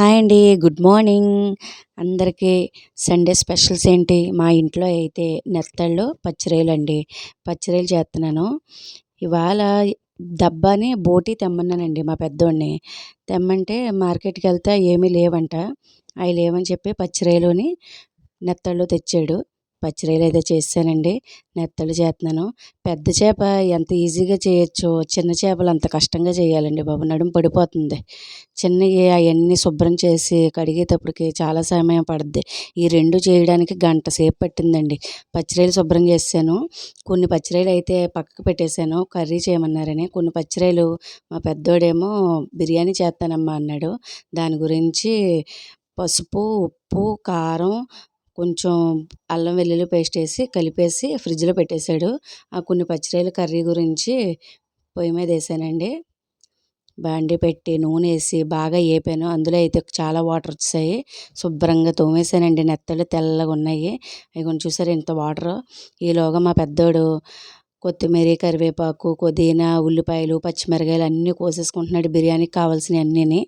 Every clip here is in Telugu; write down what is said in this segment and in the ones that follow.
హాయ్ అండి గుడ్ మార్నింగ్. అందరికీ సండే స్పెషల్స్ ఏంటి? మా ఇంట్లో అయితే నెత్తళ్ళు పచ్చిరేలు అండి. పచ్చిరేలు చేస్తున్నాను ఇవాళ దబ్బాని బోటి తెమ్మన్నానండి మా పెద్దోడిని. తెమ్మంటే మార్కెట్కి వెళ్తే ఏమీ లేవంట. అవి లేవని చెప్పి పచ్చిరేలుని నెత్తళ్ళు తెచ్చాడు. పచ్చి అయితే చేశానండి. నెత్తళ్ళు చేస్తున్నాను పెద్ద చేప ఎంత ఈజీగా చేయొచ్చో చిన్న చేపలు అంత కష్టంగా చేయాలండి బాబు. నడుము పడిపోతుంది. చిన్నవి అవన్నీ శుభ్రం చేసి కడిగేటప్పటికి చాలా సమయం పడుద్ది. ఈ రెండు చేయడానికి గంట సేపు పట్టిందండి. పచ్చిరొయ్యలు శుభ్రం చేశాను. కొన్ని పచ్చిరొయ్యలు అయితే పక్కకు పెట్టేశాను. కర్రీ చేయమన్నారని. కొన్ని పచ్చిరొయ్యలు మా పెద్దోడేమో బిర్యానీ చేస్తానమ్మా అన్నాడు. దాని గురించి పసుపు ఉప్పు కారం కొంచెం అల్లం వెల్లుల్లి పేస్ట్ వేసి కలిపేసి ఫ్రిడ్జ్లో పెట్టేశాడు. ఆ కొన్ని పచ్చిరాయలు కర్రీ గురించి పొయ్యి మీద వేసానండి. బాండి పెట్టి నూనె వేసి బాగా వేపాను అందులో అయితే చాలా వాటర్ వచ్చాయి. శుభ్రంగా తోమేసానండి నెత్తలు తెల్లగా ఉన్నాయి. అవి కొంచెం చూసారు ఇంత వాటర్? ఈలోగా మా పెద్దోడు కొత్తిమీర కరివేపాకు పుదీనా ఉల్లిపాయలు పచ్చిమిరకాయలు అన్నీ కోసేసుకుంటున్నాడు. బిర్యానీకి కావాల్సినవి అన్నీని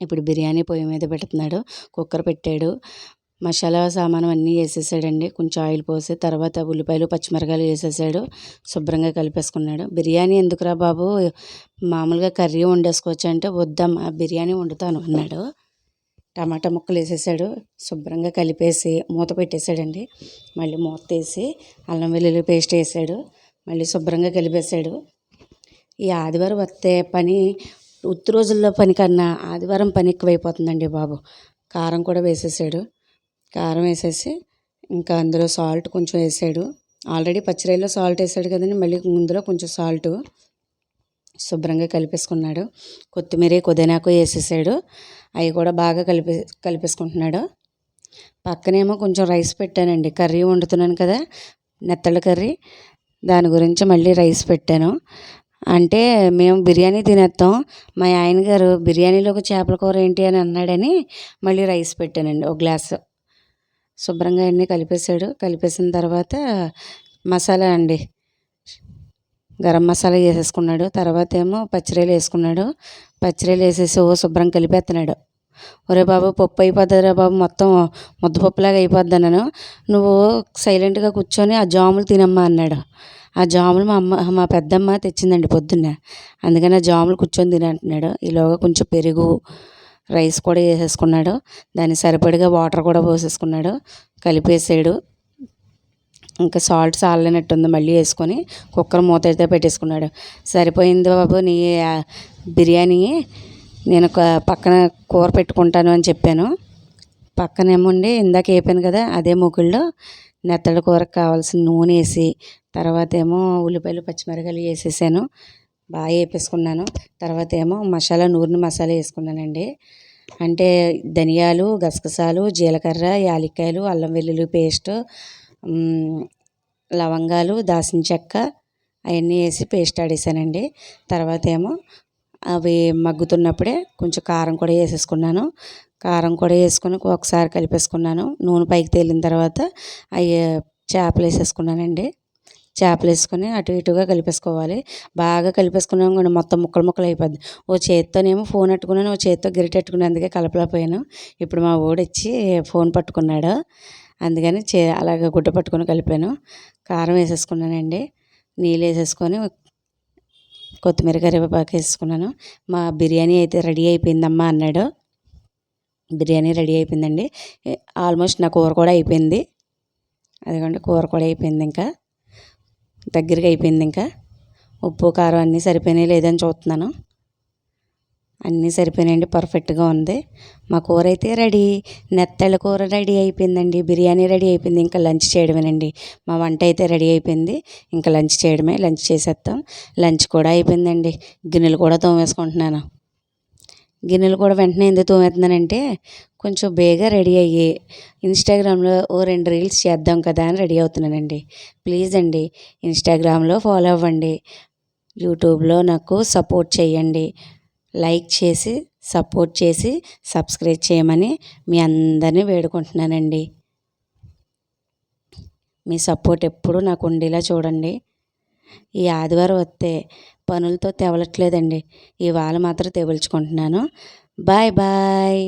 ఇప్పుడు బిర్యానీ పొయ్యి మీద పెడుతున్నాడు. కుక్కర్ పెట్టాడు. మసాలా సామాను అన్నీ వేసేసాడండి. కొంచెం ఆయిల్ పోసి తర్వాత ఉల్లిపాయలు పచ్చిమిరకాయలు వేసేసాడు. శుభ్రంగా కలిపేసుకున్నాడు. బిర్యానీ ఎందుకురా బాబు? మామూలుగా కర్రీ వండేసుకోవచ్చు అంటే వద్దమ్మా బిర్యానీ వండుతాను అన్నాడు. టమాటా ముక్కలు వేసేసాడు. శుభ్రంగా కలిపేసి మూత పెట్టేశాడండి మళ్ళీ మూత తీసి అల్లం వెల్లుల్లి పేస్ట్ వేసాడు. మళ్ళీ శుభ్రంగా కలిపేశాడు ఈ ఆదివారం వస్తే పని ఉత్తి రోజుల్లో పని కన్నా ఆదివారం పని ఎక్కువైపోతుందండి బాబు. కారం కూడా వేసేసాడు. కారం వేసేసి ఇంకా అందులో సాల్ట్ కొంచెం వేసాడు. ఆల్రెడీ పచ్చిరొయ్యలో సాల్ట్ వేసాడు కదండి మళ్ళీ ముందులో కొంచెం సాల్ట్ శుభ్రంగా కలిపేసుకున్నాడు. కొత్తిమీర పుదీనాకు వేసేసాడు. అవి కూడా బాగా కలిపే కలిపేసుకుంటున్నాడు. పక్కనేమో కొంచెం రైస్ పెట్టానండి. కర్రీ వండుతున్నాను కదా నెత్తళ్ళ కర్రీ. దాని గురించి మళ్ళీ రైస్ పెట్టాను. అంటే మేము బిర్యానీ తినేస్తాం. మా ఆయన గారు బిర్యానీలోకి చేపల కూర ఏంటి? అని అన్నాడని మళ్ళీ రైస్ పెట్టానండి. ఒక గ్లాసు. శుభ్రంగా అన్నీ కలిపేసాడు కలిపేసిన తర్వాత మసాలా అండి. గరం మసాలా వేసేసుకున్నాడు. తర్వాత ఏమో పచ్చిరేలు వేసుకున్నాడు. పచ్చిరేలు వేసేసి ఓ శుభ్రం కలిపేస్తున్నాడు ఒరే బాబు పప్పు అయిపోద్దిరా బాబు మొత్తం ముద్దపప్పులాగా అయిపోద్ది అన్నాను. నువ్వు సైలెంట్గా కూర్చొని ఆ జాములు తినమ్మా అన్నాడు. ఆ జాములు మా అమ్మ మా పెద్దమ్మ తెచ్చిందండి పొద్దున్న. అందుకని ఆ జాములు కూర్చొని తినంటున్నాడు. ఈలోగా కొంచెం పెరుగు రైస్ కూడా వేసేసుకున్నాడు. దానికి సరిపడిగా వాటర్ కూడా పోసేసుకున్నాడు. కలిపేసాడు. ఇంకా సాల్ట్ చాలనట్టుంది మళ్ళీ వేసుకొని కుక్కర్ మూత అయితే పెట్టేసుకున్నాడు. సరిపోయింది బాబు నీ బిర్యానీ. నేను ఒక పక్కన కూర పెట్టుకుంటాను అని చెప్పాను. పక్కనేమోండి ఇందాక వేపాను కదా అదే మూకుల్లో నెత్తడి కూరకు కావాల్సిన నూనె వేసి తర్వాత ఏమో ఉల్లిపాయలు పచ్చిమిరకాయలు వేసేసాను. బాగా వేపేసుకున్నాను తర్వాత ఏమో మసాలా నూరిన మసాలా వేసుకున్నానండి. అంటే ధనియాలు గసగసాలు జీలకర్ర యాలక్కాయలు అల్లం వెల్లుల్లి పేస్ట్ లవంగాలు దాసిన చెక్క అవన్నీ వేసి పేస్ట్ ఆడేసానండి. తర్వాత ఏమో అవి మగ్గుతున్నప్పుడే కొంచెం కారం కూడా వేసేసుకున్నాను. కారం కూడా వేసుకుని ఒకసారి కలిపేసుకున్నాను. నూనె పైకి తేలిన తర్వాత అవి చేపలు వేసేసుకున్నానండి. చేపలు వేసుకొని అటు ఇటుగా కలిపేసుకోవాలి. బాగా కలిపేసుకున్నాం కూడా మొత్తం ముక్కలు ముక్కలు అయిపోద్ది. ఓ చేత్తోనేమో ఫోన్ పట్టుకున్నాను ఓ చేత్తో గిరిటెట్టుకుని అందుకే కలపలేకపోయాను ఇప్పుడు మా ఊడు ఫోన్ పట్టుకున్నాడు. అందుకని చే అలాగ గుడ్డ పట్టుకొని కలిపాను. కారం వేసేసుకున్నానండి. నీళ్ళు వేసేసుకొని కొత్తిమీర కరివేపాకు వేసుకున్నాను మా బిర్యానీ అయితే రెడీ అయిపోయిందమ్మా అన్నాడు. బిర్యానీ రెడీ అయిపోయిందండి. ఆల్మోస్ట్ నా కూర కూడా అయిపోయింది. అదిగోండి కూర కూడా అయిపోయింది ఇంకా. దగ్గరికి అయిపోయింది ఇంకా. ఉప్పు కారం అన్నీ సరిపోయినాయి లేదని చూస్తున్నాను. అన్నీ సరిపోయినాయండి పర్ఫెక్ట్గా ఉంది. మా కూర అయితే రెడీ. నెత్తళ్ళ కూర రెడీ అయిపోయిందండి బిర్యానీ రెడీ అయిపోయింది ఇంకా లంచ్ చేయడమేనండి. మా వంట అయితే రెడీ అయిపోయింది ఇంకా లంచ్ చేయడమే లంచ్ చేసేస్తాం లంచ్ కూడా అయిపోయిందండి గిన్నెలు కూడా తోమేసుకుంటున్నాను. గిన్నెలు కూడా వెంటనే ఎందుకు తోమేస్తున్నానంటే కొంచెం బేగా రెడీ అయ్యి ఇన్స్టాగ్రామ్లో ఓ రెండు రీల్స్ చేద్దాం కదా అని రెడీ అవుతున్నానండి. ప్లీజ్ అండి ఇన్స్టాగ్రామ్లో ఫాలో అవ్వండి. యూట్యూబ్లో నాకు సపోర్ట్ చేయండి. లైక్ చేసి సపోర్ట్ చేసి సబ్స్క్రైబ్ చేయమని మీ అందరినీ వేడుకుంటున్నానండి. మీ సపోర్ట్ ఎప్పుడు నాకు ఉండేలా చూడండి. ఈ ఆదివారం వస్తే పనులతో తెవలట్లేదండి ఇవాళ మాత్రం తెవల్చుకుంటున్నాను. Bye bye.